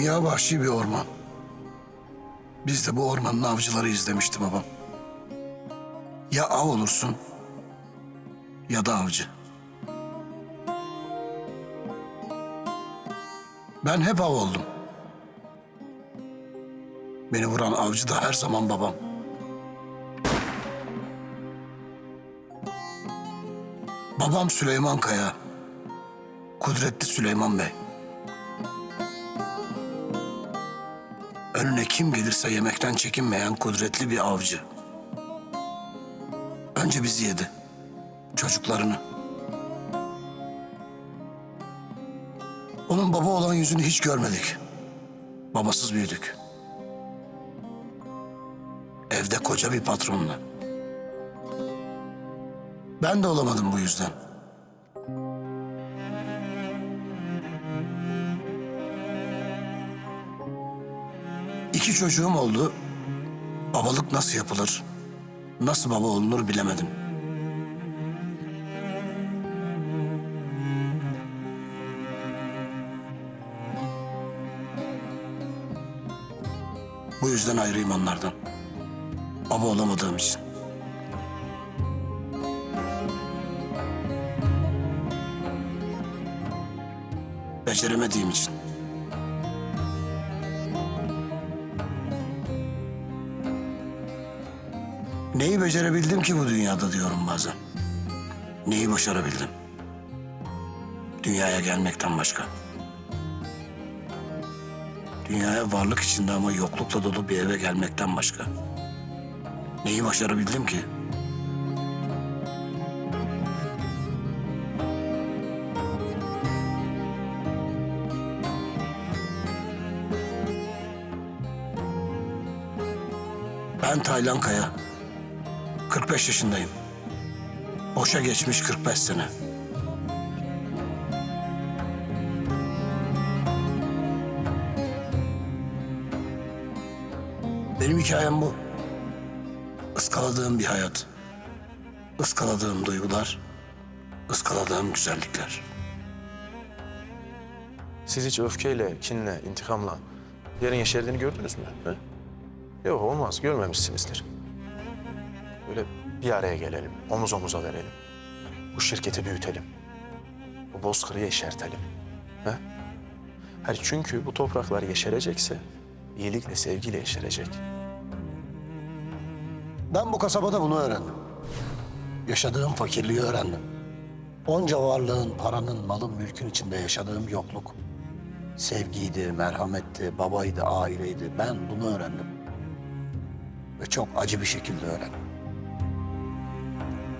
Dünya vahşi bir orman. Biz de bu ormanın avcıları izlemişti babam. Ya av olursun ya da avcı. Ben hep av oldum. Beni vuran avcı da her zaman babam. Babam Süleyman Kaya. Kudretli Süleyman Bey. Önüne kim gelirse yemekten çekinmeyen kudretli bir avcı. Önce bizi yedi. Çocuklarını. Onun baba olan yüzünü hiç görmedik. Babasız büyüdük. Evde koca bir patronla. Ben de olamadım bu yüzden. İki çocuğum oldu. Babalık nasıl yapılır, nasıl baba olunur bilemedim. Bu yüzden ayrıyım onlardan. Baba olamadığım için. Beceremediğim için. Neyi becerebildim ki bu dünyada diyorum bazen. Neyi başarabildim? Dünyaya gelmekten başka. Dünyaya varlık içinde ama yoklukla dolu bir eve gelmekten başka. Neyi başarabildim ki? Ben Taylan Kaya. 45 yaşındayım. Boşa geçmiş 45 sene. Benim hikayem bu. Iskaladığım bir hayat. Iskaladığım duygular. ıskaladığım güzellikler. Siz hiç öfkeyle, kinle, intikamla yerin yeşerdiğini gördünüz mü? He? Yok olmaz, görmemişsinizdir. Böyle bir araya gelelim, omuz omuza verelim. Bu şirketi büyütelim. Bu bozkırı yeşertelim. He? Hayır, çünkü bu topraklar yeşerecekse iyilikle, sevgiyle yeşerecek. Ben bu kasabada bunu öğrendim. Yaşadığım fakirliği öğrendim. Onca varlığın, paranın, malın, mülkün içinde yaşadığım yokluk. Sevgiydi, merhametti, babaydı, aileydi. Ben bunu öğrendim. Ve çok acı bir şekilde öğrendim.